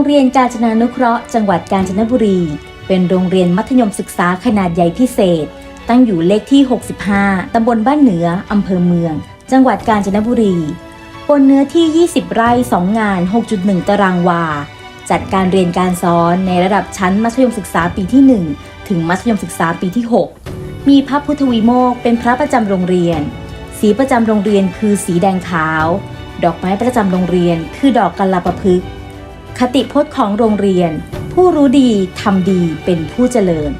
โรงเรียนกาญจนานุเคราะห์จังหวัดกาญจนบุรี เป็นโรงเรียนมัธยมศึกษาขนาดใหญ่พิเศษ ตั้งอยู่เลขที่ 65 ตำบลบ้านเหนือ อำเภอเมือง จังหวัดกาญจนบุรี บนเนื้อที่ 20 ไร่ 2 งาน 6.1 ตารางวา จัดการเรียนการสอนในระดับชั้นมัธยมศึกษาปีที่ 1 ถึงมัธยมศึกษาปีที่ 6 มีพระพุทธวิโมกเป็นพระประจำโรงเรียน สีประจำโรงเรียนคือสีแดงขาว ดอกไม้ประจำโรงเรียนคือดอกกัลปะพฤกษ์ คติพจน์ของโรงเรียน ผู้รู้ดีทำดีเป็นผู้เจริญ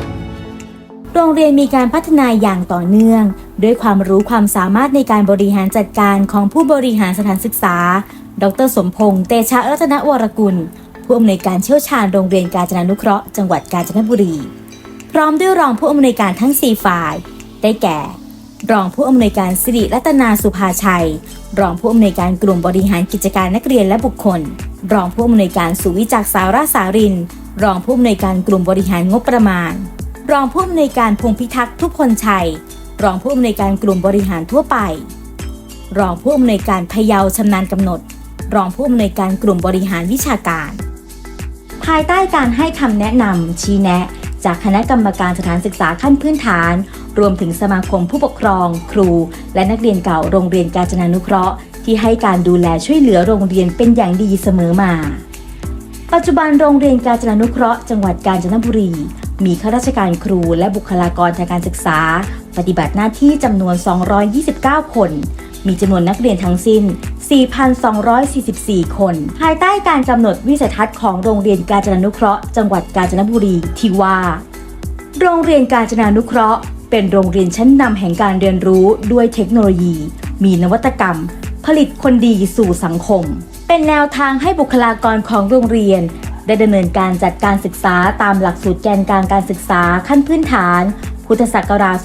โรงเรียนมีการพัฒนาอย่างต่อเนื่อง ด้วยความรู้ความสามารถในการบริหารจัดการของผู้บริหารสถานศึกษา ดร สมพงษ์เตชะรัตนวรกุล ผู้อำนวยการเชี่ยวชาญโรงเรียนกาญจนานุเคราะห์จังหวัดกาญจนบุรี พร้อมด้วยรองผู้อำนวยการทั้ง 4 ฝ่าย ได้แก่ รองผู้อำนวยการสิริรัตนาสุภาชัย รองผู้อำนวยการกลุ่มบริหารกิจการนักเรียนและบุคคล รองผู้อำนวยการสุวิจักสาราสาริน รองผู้อำนวยการกลุ่มบริหารงบประมาณ รองผู้อำนวยการพงพิทักษ์ทุพพลชัย รองผู้อำนวยการกลุ่มบริหารทั่วไป รองผู้อำนวยการพยาชำนาญกำหนด รองผู้อำนวยการกลุ่มบริหารวิชาการ ภายใต้การให้คำแนะนำชี้แนะ จากคณะกรรมการสถานศึกษาขั้นพื้นฐาน รวมถึงสมาคมผู้ปกครอง ครู และนักเรียนเก่าโรงเรียนกาญจนานุเคราะห์ที่ให้การดูแลช่วยเหลือโรงเรียนเป็นอย่างดีเสมอมา ปัจจุบันโรงเรียนกาญจนานุเคราะห์จังหวัดกาญจนบุรี มีข้าราชการครูและบุคลากรทางการศึกษา ปฏิบัติหน้าที่จำนวน 229 คน มีจำนวนนักเรียนทั้งสิ้น 4,244 คน ภายใต้การกำหนดวิสัยทัศน์ของโรงเรียนกาญจนานุเคราะห์จังหวัดกาญจนบุรีที่ว่า โรงเรียนกาญจนานุเคราะห์ เป็นโรงเรียนชั้นนำแห่งการเรียนรู้ด้วยเทคโนโลยี มีนวัตกรรม ผลิตคนดีสู่สังคม เป็นแนวทางให้บุคลากรของโรงเรียน ได้ดำเนินการจัดการศึกษาตามหลักสูตรแกนกลางการศึกษาขั้นพื้นฐาน พุทธศักราช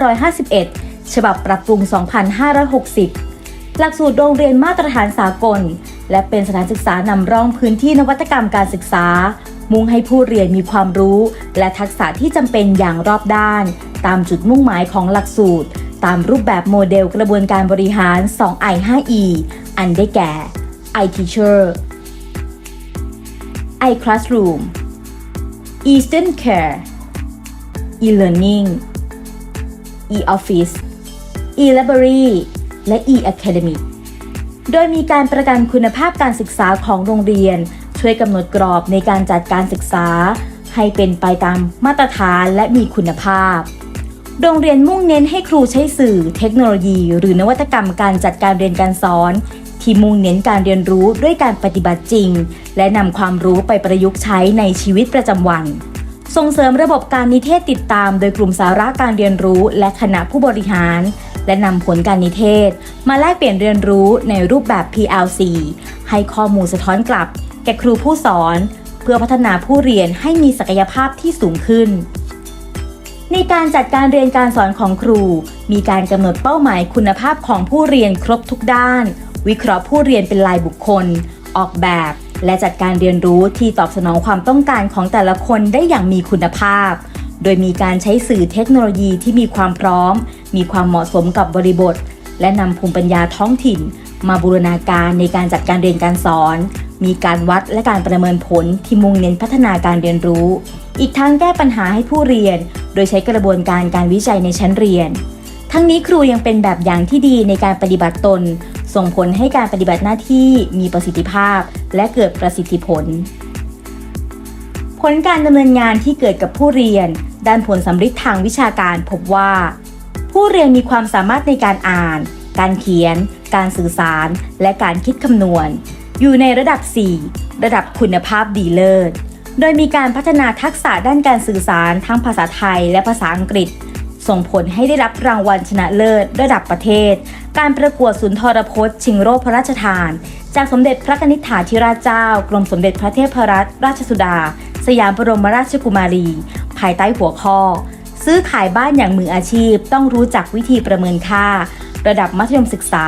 2551 ฉบับปรับปรุง 2560 หลักสูตรโรงเรียนมาตรฐานสากล และเป็นสถานศึกษานำร่องพื้นที่นวัตกรรมการศึกษา มุ่งให้ผู้เรียนมีความรู้ และทักษะที่จำเป็นอย่างรอบด้าน ตามจุดมุ่งหมายของหลักสูตร ตามรูปแบบโมเดลกระบวนการบริหาร 2i 5e อันได้แก่ i teacher i classroom e student care e learning e office e library และ e academic โดยมีการประกันคุณภาพการศึกษาของโรงเรียน ช่วยกำหนดกรอบในการจัดการศึกษา ให้เป็นไปตามมาตรฐานและมีคุณภาพ โรงเรียนมุ่งเน้นให้ครูใช้สื่อ เทคโนโลยี หรือนวัตกรรมการจัดการเรียนการสอน ที่มุ่งเน้นการเรียนรู้ด้วยการปฏิบัติจริง และนำความรู้ไปประยุกต์ใช้ในชีวิตประจำวัน ส่งเสริมระบบการนิเทศติดตาม โดยกลุ่มสาระการเรียนรู้และคณะผู้บริหาร และนำผลการนิเทศ มาแลกเปลี่ยนเรียนรู้ในรูปแบบ PLC ให้ข้อมูลสะท้อนกลับ แก่ครูผู้สอน เพื่อพัฒนาผู้เรียนให้มีศักยภาพที่สูงขึ้น ในการจัดการเรียนการสอนของครู มีการกำหนดเป้าหมายคุณภาพของผู้เรียนครบทุกด้าน วิเคราะห์ผู้เรียนเป็นรายบุคคล ออกแบบ และจัดการเรียนรู้ที่ตอบสนองความต้องการของแต่ละคนได้อย่างมีคุณภาพ โดยมีการใช้สื่อเทคโนโลยีที่มีความพร้อม มีความเหมาะสมกับบริบท และนำภูมิปัญญาท้องถิ่น มาบูรณาการในการจัดการเรียนการสอน มีการวัดและการประเมินผลที่มุ่งเน้นพัฒนาการเรียนรู้ อีกทั้งแก้ปัญหาให้ผู้เรียน โดยใช้กระบวนการการวิจัยในชั้นเรียน ทั้งนี้ครูยังเป็นแบบอย่างที่ดีในการปฏิบัติตน ส่งผลให้การปฏิบัติหน้าที่มีประสิทธิภาพ และเกิดประสิทธิผล ผลการดำเนินงานที่เกิดกับผู้เรียน ด้านผลสำฤทธิ์ทางวิชาการพบว่า ผู้เรียนมีความสามารถในการอ่าน การเขียน การสื่อสาร และการคิดคำนวณ อยู่ในระดับ 4 ระดับคุณภาพดีเลิศ โดยมีการพัฒนาทักษะด้านการสื่อสารทั้งภาษาไทยและภาษาอังกฤษ ส่งผลให้ได้รับรางวัลชนะเลิศระดับประเทศ การประกวดสุนทรพจน์ ชิงโลกพระราชทาน จากสมเด็จพระนิษฐาธิราชเจ้า กรมสมเด็จพระเทพรัตนราชสุดา สยามบรมราชกุมารี ภายใต้หัวข้อ ซื้อขายบ้านอย่างมืออาชีพ ต้องรู้จักวิธีประเมินค่า ระดับมัธยมศึกษา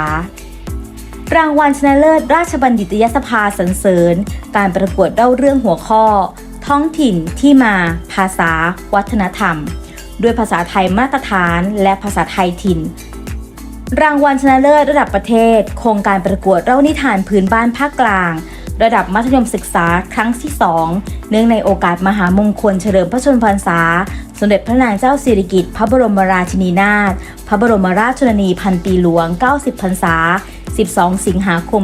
รางวัลชนะเลิศราชบัณฑิตยสภาสรรเสริญ การประกวดเล่าเรื่องหัวข้อ ท้องถิ่นที่มา ภาษา วัฒนธรรม ด้วยภาษาไทยมาตรฐานและภาษาไทยถิ่น รางวัลชนะเลิศระดับประเทศ โครงการประกวดเล่านิทานพื้นบ้านภาคกลาง ระดับมัธยมศึกษาครั้งที่ 2 เนื่องในโอกาสมหามงคลเฉลิมพระชนมพรรษาสมเด็จพระนางเจ้าสิริกิติ์พระบรมราชินีนาถ พระบรมราชชนนีพันปีหลวง 90 พรรษา 12 สิงหาคม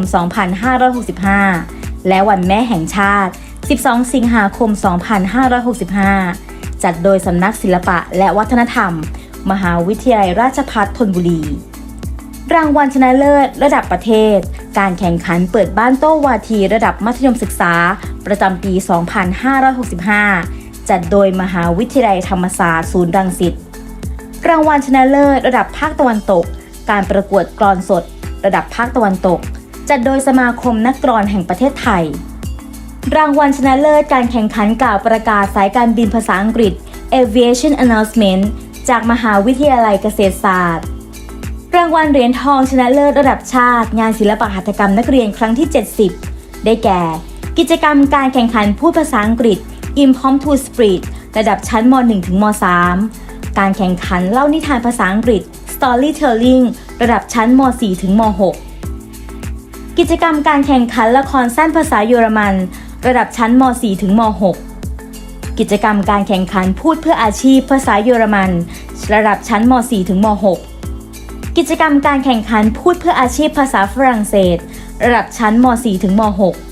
2565 และวันแม่แห่งชาติ 12 สิงหาคม 2565 จัดโดยสำนักศิลปะและวัฒนธรรม มหาวิทยาลัยราชภัฏธนบุรี รางวัลชนะเลิศระดับประเทศ การแข่งขันเปิดบ้านโต้วาทีระดับมัธยมศึกษา ประจำปี 2565 จัดโดยมหาวิทยาลัยธรรมศาสตร์ศูนย์รังสิตรางวัลชนะเลิศระดับภาคตะวันตก การประกวดกลอนสด ระดับภาคตะวันตก จัดโดยสมาคมนักกลอนแห่งประเทศไทย รางวัลชนะเลิศการแข่งขันกล่าวประกาศสายการบินภาษาอังกฤษ Aviation Announcement จากมหาวิทยาลัยเกษตรศาสตร์ รางวัลเหรียญทองชนะเลิศระดับชาติ งานศิลปะหัตถกรรมนักเรียนครั้งที่ 70 ได้แก่ กิจกรรมการแข่งขันพูดภาษาอังกฤษ Impromptu Spirit ระดับชั้นม .1 ถึงม .3 การแข่งขันเล่านิทานภาษาอังกฤษ Storytelling ระดับชั้นม .4 ถึงม .6 กิจกรรมการแข่งขันละครสั้นภาษาเยอรมัน ระดับชั้นม .4 ถึงม .6 กิจกรรมการแข่งขันพูดเพื่ออาชีพภาษาเยอรมัน ระดับชั้นม .4 ถึงม .6 กิจกรรมการแข่งขันพูดเพื่ออาชีพภาษาฝรั่งเศส ระดับชั้นม .4 ถึงม .6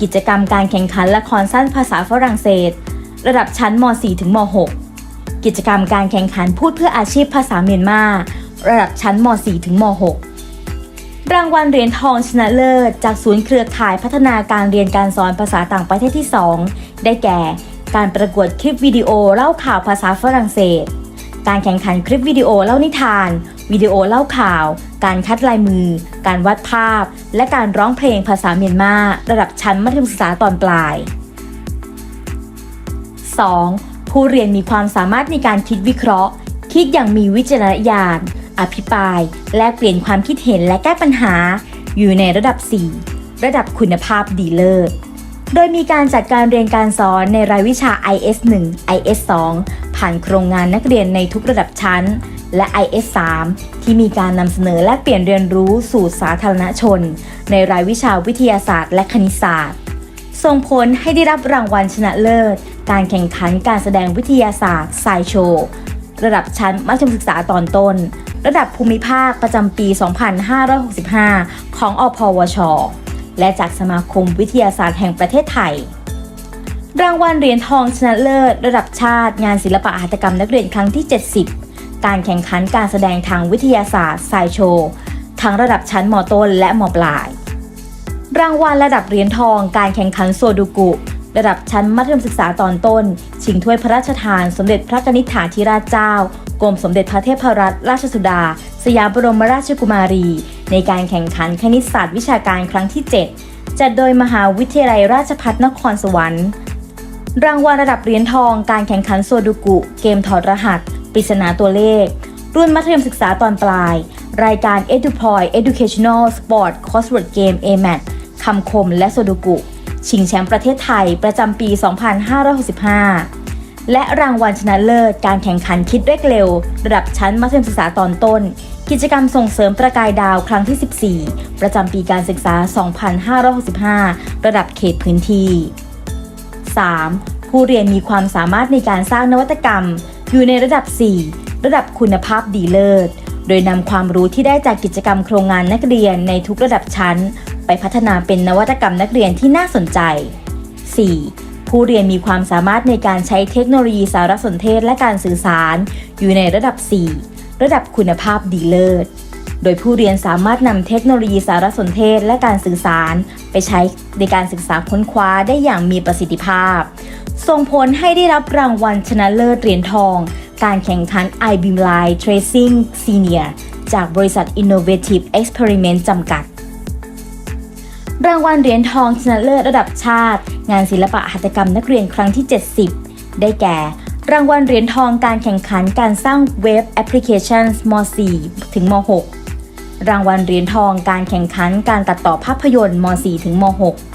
กิจกรรมการแข่งขันละครสั้นภาษาฝรั่งเศส ระดับชั้นม .4 ถึงม .6 กิจกรรมการแข่งขันพูดเพื่ออาชีพภาษาเมียนมาระดับชั้นม .4 ถึงม .6 รางวัลเหรียญทองชนะเลิศ จากศูนย์เครือข่ายพัฒนาการเรียนการสอนภาษาต่างประเทศที่ 2 ได้แก่ การประกวดคลิปวิดีโอเล่าข่าวภาษาฝรั่งเศส การแข่งขันคลิปวิดีโอเล่านิทาน วิดีโอเล่าข่าว การคัดลายมือ การวาดภาพ และการร้องเพลงภาษาเมียนมา ระดับชั้นมัธยมศึกษาตอนปลาย 2. ผู้เรียนมีความสามารถในการคิดวิเคราะห์ คิดอย่างมีวิจารณญาณ อภิปราย แลกเปลี่ยนความคิดเห็นและแก้ปัญหา อยู่ในระดับ 4 ระดับคุณภาพดีเลิศ โดยมีการจัดการเรียนการสอนในรายวิชา IS 1 IS 2ผ่านโครงงานนักเรียนในทุกระดับชั้น และ IS 3 ที่มีการนำเสนอและเปลี่ยนเรียนรู้สู่สาธารณชน ในรายวิชาวิทยาศาสตร์ และคณิตศาสตร์ ส่งผลให้ได้รับรางวัลชนะเลิศ การแข่งขันการแสดงวิทยาศาสตร์ไซโชระดับชั้นมัธยมศึกษาตอนต้น ระดับภูมิภาคประจำปี 2565 ของอพวช และจากสมาคมวิทยาศาสตร์แห่งประเทศไทย รางวัลเหรียญทองชนะเลิศ ระดับชาติงานศิลปะหัตถกรรมนักเรียนครั้งที่ 70 การแข่งขันการแสดงทางวิทยาศาสตร์ไซโชว์ทั้งระดับชั้นมต้นและมปลาย รางวัลระดับเหรียญทอง การแข่งขันโซดูกุ ระดับชั้นมัธยมศึกษาตอนต้น ชิงถ้วยพระราชทาน สมเด็จพระนิษฐาธิราชเจ้ากรมสมเด็จพระเทพรัตนราชสุดา สยามบรมราชกุมารี ในการแข่งขันคณิตศาสตร์วิชาการครั้งที่ 7 จัดโดยมหาวิทยาลัยราชภัฏนครสวรรค์ รางวัลระดับเหรียญทอง การแข่งขันโซดูกุ เกมถอดรหัส ปริศนาตัวเลข รุ่นมัธยมศึกษาตอนปลาย รายการ EduPoy Educational Sport Crossword Game AMAT คำคมและโซดูกุ ชิงแชมป์ประเทศไทยประจำปี 2565 และรางวัลชนะเลิศการแข่งขันคิดเลขเร็ว ระดับชั้นมัธยมศึกษาตอนต้น กิจกรรมส่งเสริมประกายดาวครั้งที่ 14 ประจำปีการศึกษา 2565 ระดับเขตพื้นที่ 3. ผู้เรียนมีความสามารถในการสร้างนวัตกรรม อยู่ในระดับ 4 ระดับคุณภาพดีเลิศ โดยนำความรู้ที่ได้จากกิจกรรมโครงงานนักเรียนในทุกระดับชั้น ไปพัฒนาเป็นนวัตกรรมนักเรียนที่น่าสนใจ 4. ผู้เรียนมีความสามารถในการใช้เทคโนโลยีสารสนเทศและการสื่อสาร อยู่ในระดับ 4 ระดับคุณภาพดีเลิศ โดยผู้เรียนสามารถนำเทคโนโลยีสารสนเทศและการสื่อสาร ไปใช้ในการศึกษาค้นคว้าได้อย่างมีประสิทธิภาพ ส่งผลให้ได้รับรางวัลชนะเลิศเหรียญทอง การแข่งขัน iBeam Line Tracing Senior จากบริษัท Innovative Experiment จำกัด รางวัลเหรียญทองชนะเลิศระดับชาติ งานศิลปะหัตถกรรมนักเรียนครั้งที่ 70 ได้แก่ รางวัลเหรียญทองการแข่งขันการสร้างเว็บแอปพลิเคชันม .4 ถึงม .6 รางวัลเหรียญทองการแข่งขันการตัดต่อภาพยนตร์ม .4 ถึงม .6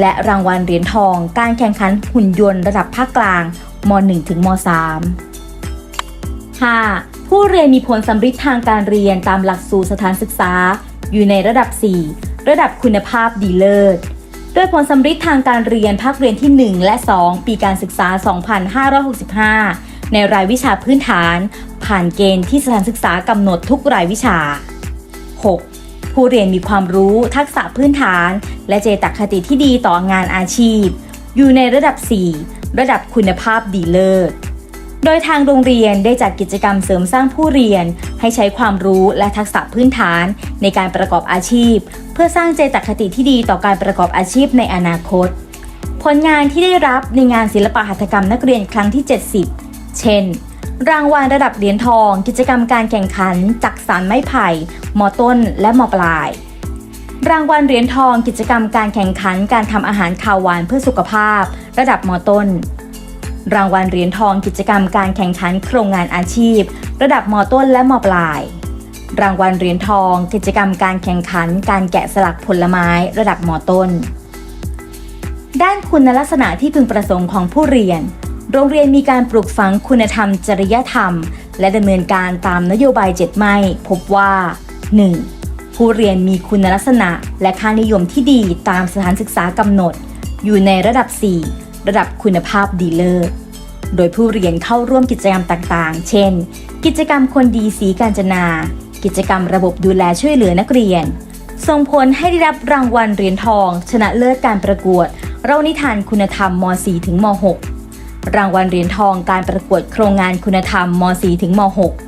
และรางวัลเหรียญทอง การแข่งขันหุ่นยนต์ระดับภาคกลางม .1 ถึงม .3 5. ผู้เรียนมีผลสำฤทธิ์ทางการเรียนตามหลักสูตรสถานศึกษา อยู่ในระดับ 4 ระดับคุณภาพดีเลิศโดยผลสำริดทางการเรียนภาคเรียนที่ 1 และ 2 ปีการศึกษา 2565 ในรายวิชาพื้นฐาน ผ่านเกณฑ์ที่สถานศึกษากำหนดทุกรายวิชา 6. ผู้เรียนมีความรู้ทักษะพื้นฐาน และเจตคติที่ดีต่องานอาชีพ อยู่ในระดับ 4 ระดับคุณภาพดีเลิศโดยทางโรงเรียนได้จัดกิจกรรมเสริมสร้างผู้เรียน ให้ใช้ความรู้และทักษะพื้นฐาน ในการประกอบอาชีพ เพื่อสร้างเจตคติที่ดีต่อการประกอบอาชีพในอนาคต ผลงานที่ได้รับในงานศิลปหัตถกรรมนักเรียนครั้งที่ 70 เช่น รางวัลระดับเหรียญทอง กิจกรรมการแข่งขัน จักสารไม้ไผ่มอต้น และมอปลาย รางวัลเหรียญทอง กิจกรรมการแข่งขัน การทำอาหารคาวหวานเพื่อสุขภาพ ระดับมอต้น รางวัลเหรียญทอง กิจกรรมการแข่งขันโครงงานอาชีพ ระดับมอต้นและมอปลาย รางวัลเหรียญทอง กิจกรรมการแข่งขัน การแกะสลักผลไม้ ระดับมอต้น ด้านคุณลักษณะที่พึงประสงค์ของผู้เรียน โรงเรียนมีการปลูกฝังคุณธรรมจริยธรรม และดำเนินการตามนโยบายเจ็ดไม่ พบว่า 1. ผู้เรียนมีคุณลักษณะและค่านิยมที่ดีตามสถานศึกษากำหนด อยู่ในระดับ 4 ระดับคุณภาพดีเลิศโดยผู้เรียนเข้าร่วมกิจกรรมต่างๆ เช่น กิจกรรมคนดีสีการจนา กิจกรรมระบบดูแลช่วยเหลือนักเรียน ส่งผลให้ได้รับรางวัลเหรียญทอง ชนะเลิศการประกวดเรานิทานคุณธรรมม .4 ถึงม .6 รางวัลเหรียญทองการประกวดโครงงานคุณธรรมม .4 ถึงม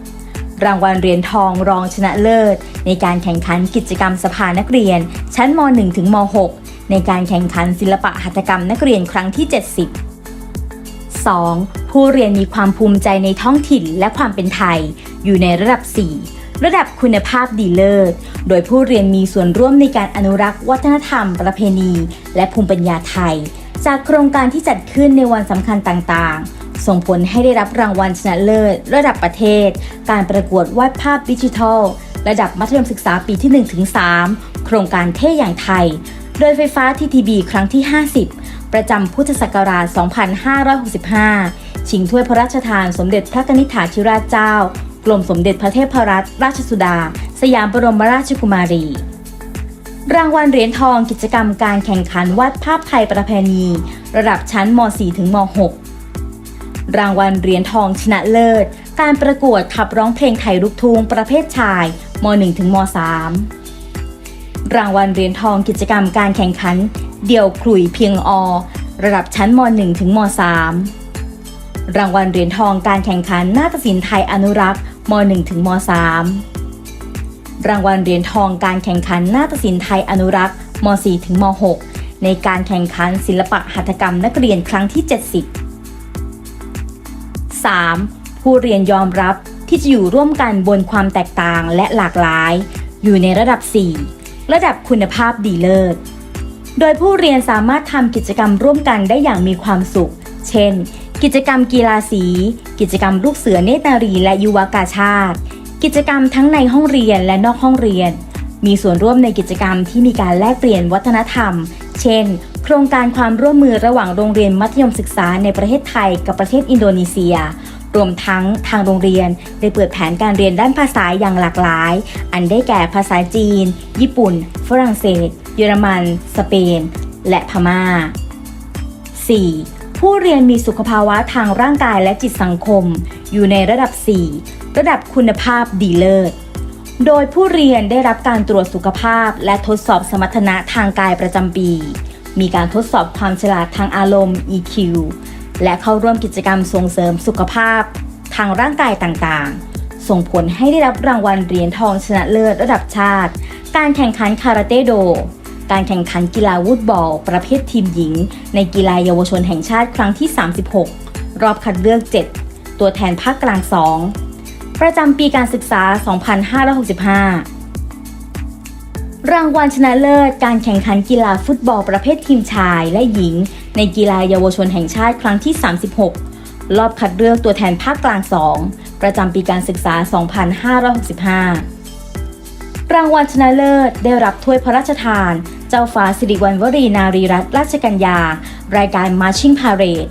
.6 รางวัลเหรียญทองรองชนะเลิศ ในการแข่งขันกิจกรรมสภานักเรียน ชั้นม .1 ถึงม .6 ในการแข่งขันศิลปะหัตถกรรมนักเรียนครั้งที่ 70 2. ผู้เรียนมีความภูมิใจในท้องถิ่นและความเป็นไทย อยู่ในระดับ 4 ระดับคุณภาพดีเลิศ โดยผู้เรียนมีส่วนร่วมในการอนุรักษ์วัฒนธรรม ประเพณี และภูมิปัญญาไทย จากโครงการที่จัดขึ้นในวันสำคัญต่างๆ ส่งผลให้ได้รับรางวัลชนะเลิศ ระดับประเทศ การประกวดวาดภาพดิจิทัล ระดับมัธยมศึกษาปีที่ 1-3 โครงการเท่อย่างไทย โดยไฟฟ้าทีทีบีครั้งที่ 50 ประจำพุทธศักราช 2565 ชิงถ้วยพระราชทานสมเด็จพระนิธิถาธิราชเจ้า กรมสมเด็จพระเทพรัตนราชสุดา สยามบรมราชกุมารี รางวัลเหรียญทองกิจกรรมการแข่งขันวาดภาพไทยประเพณี ระดับชั้นม .4 ถึงม .6 รางวัลเหรียญทองชนะเลิศ การประกวดขับร้องเพลงไทยลูกทุ่งประเภทชายม .1 ถึงม .3 รางวัลเหรียญทองกิจกรรมการแข่งขัน เดี่ยวขลุ่ยเพียงอ ระดับชั้นม .1 ถึงม .3 รางวัลเหรียญทองการแข่งขันนาฏศิลป์ไทยอนุรักษ์ม .1 ถึงม .3 รางวัลเหรียญทองการแข่งขันนาฏศิลป์ไทยอนุรักษ์ม .4 ถึงม .6 ในการแข่งขันศิลปะหัตถกรรมนักเรียนครั้งที่ 70 3. ผู้เรียนยอมรับที่จะอยู่ร่วมกันบนความแตกต่างและหลากหลาย อยู่ในระดับ 4 ระดับคุณภาพดีเลิศ โดยผู้เรียนสามารถทำกิจกรรมร่วมกันได้อย่างมีความสุข เช่น กิจกรรมกีฬาสี กิจกรรมลูกเสือเนตรนารีและยุวกาชาติ กิจกรรมทั้งในห้องเรียนและนอกห้องเรียน มีส่วนร่วมในกิจกรรมที่มีการแลกเปลี่ยนวัฒนธรรม เช่น โครงการความร่วมมือระหว่างโรงเรียนมัธยมศึกษาในประเทศไทยกับประเทศอินโดนีเซีย รวมทั้งทางโรงเรียนได้เปิดแผนการเรียนด้านภาษาอย่างหลากหลาย อันได้แก่ภาษาจีน ญี่ปุ่น ฝรั่งเศส เยอรมัน สเปน และพม่า 4. ผู้เรียนมีสุขภาวะทางร่างกายและจิตสังคม อยู่ในระดับ 4 ระดับคุณภาพดีเลิศ โดยผู้เรียนได้รับการตรวจสุขภาพ และทดสอบสมรรถนะทางกายประจำปี มีการทดสอบความฉลาดทางอารมณ์ EQ และเข้าร่วมกิจกรรมส่งเสริมสุขภาพ ทางร่างกายต่างๆ ส่งผลให้ได้รับรางวัลเหรียญทองชนะเลิศระดับชาติ การแข่งขันคาราเต้โด การแข่งขันกีฬาวูดบอล ประเภททีมหญิง ในกีฬาเยาวชนแห่งชาติครั้งที่ 36 รอบคัดเลือก 7 ตัวแทนภาคกลาง 2 ประจำปีการศึกษา 2565 รางวัลชนะเลิศ การแข่งขันกีฬาฟุตบอลประเภททีมชายและหญิง ในกีฬาเยาวชนแห่งชาติครั้งที่ 36 รอบคัดเลือกตัวแทนภาคกลาง 2 ประจำปีการศึกษา 2565 รางวัลชนะเลิศได้รับถ้วยพระราชทาน เจ้าฟ้าสิริวัณวรีนารีรัตนราชกัญญา รายการ Marching Parade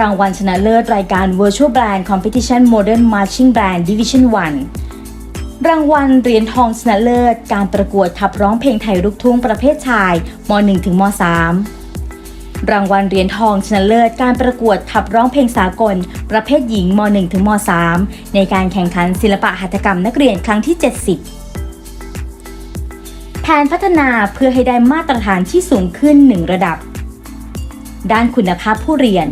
รางวัลชนะเลิศรายการ Virtual Brand Competition Modern Marching Brand Division 1 รางวัลเหรียญทองชนะเลิศ การประกวดขับร้องเพลงไทยลูกทุ่งประเภทชายม .1 ถึงม .3 รางวัลเหรียญทองชนะเลิศ การประกวดขับร้องเพลงสากล ประเภทหญิงม .1 ถึงม .3 ในการแข่งขันศิลปะหัตถกรรมนักเรียนครั้งที่ 70แผนพัฒนาเพื่อให้ได้มาตรฐานที่สูงขึ้น1ระดับ ด้านคุณภาพผู้เรียน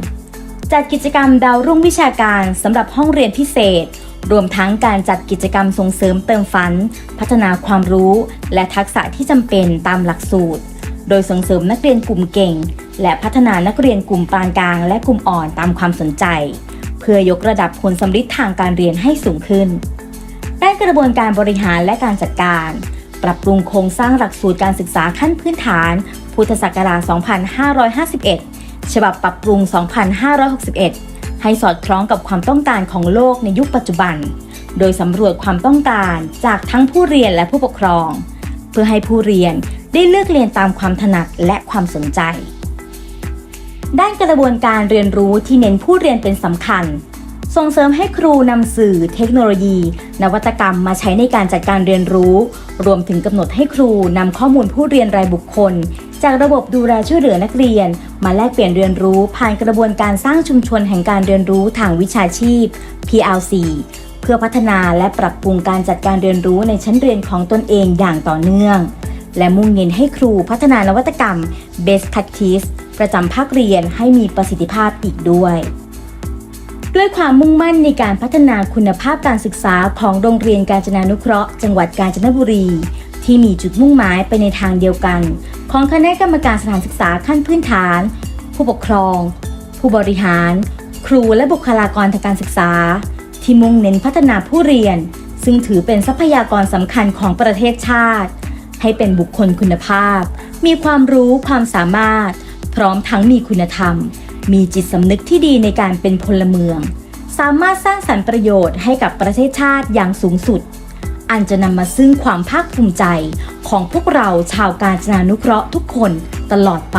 จัดกิจกรรมดาวรุ่งวิชาการสำหรับห้องเรียนพิเศษ รวมทั้งการจัดกิจกรรมส่งเสริมเติมฝัน พัฒนาความรู้ และทักษะที่จำเป็นตามหลักสูตร โดยส่งเสริมนักเรียนกลุ่มเก่ง และพัฒนานักเรียนกลุ่มปานกลาง และกลุ่มอ่อนตามความสนใจ เพื่อยกระดับผลสำลิดทางการเรียนให้สูงขึ้นด้านกระบวนการบริหารและการจัดการ ปรับปรุงโครงสร้างหลักสูตรการศึกษาขั้นพื้นฐาน พุทธศักราช 2551 ฉบับปรับปรุง 2561 ให้สอดคล้องกับความต้องการของโลกในยุคปัจจุบัน โดยสำรวจความต้องการจากทั้งผู้เรียนและผู้ปกครอง เพื่อให้ผู้เรียนได้เลือกเรียนตามความถนัดและความสนใจ ด้านกระบวนการเรียนรู้ที่เน้นผู้เรียนเป็นสำคัญ ส่งเสริมให้ครูนำสื่อเทคโนโลยี นวัตกรรมมาใช้ในการจัดการเรียนรู้ รวมถึงกำหนดให้ครูนำข้อมูลผู้เรียนรายบุคคล จากระบบดูแลช่วยเหลือนักเรียน มาแลกเปลี่ยนเรียนรู้ผ่านกระบวนการสร้างชุมชนแห่งการเรียนรู้ทางวิชาชีพ PLC เพื่อพัฒนาและปรับปรุงการจัดการเรียนรู้ในชั้นเรียนของตนเองอย่างต่อเนื่อง และมุ่งเน้นให้ครูพัฒนานวัตกรรม Best Practice ประจำภาคเรียนให้มีประสิทธิภาพอีกด้วย ด้วยความมุ่งมั่นในการพัฒนาคุณภาพการศึกษาของโรงเรียนการจนานุเคราะห์ จังหวัดกาญจนบุรี ที่มีจุดมุ่งหมายไปในทางเดียวกัน ของคณะกรรมการสถานศึกษาขั้นพื้นฐาน ผู้ปกครอง ผู้บริหาร ครูและบุคลากรทางการศึกษา ที่มุ่งเน้นพัฒนาผู้เรียน ซึ่งถือเป็นทรัพยากรสำคัญของประเทศชาติ ให้เป็นบุคคลคุณภาพ มีความรู้ความสามารถ พร้อมทั้งมีคุณธรรม มีจิตสำนึกที่ดีในการเป็นพลเมือง สามารถสร้างสรรค์ประโยชน์ให้กับประเทศชาติอย่างสูงสุด อันจะนำมาซึ่งความภาคภูมิใจของพวกเราชาวกาญจนานุเคราะห์ทุกคนตลอดไป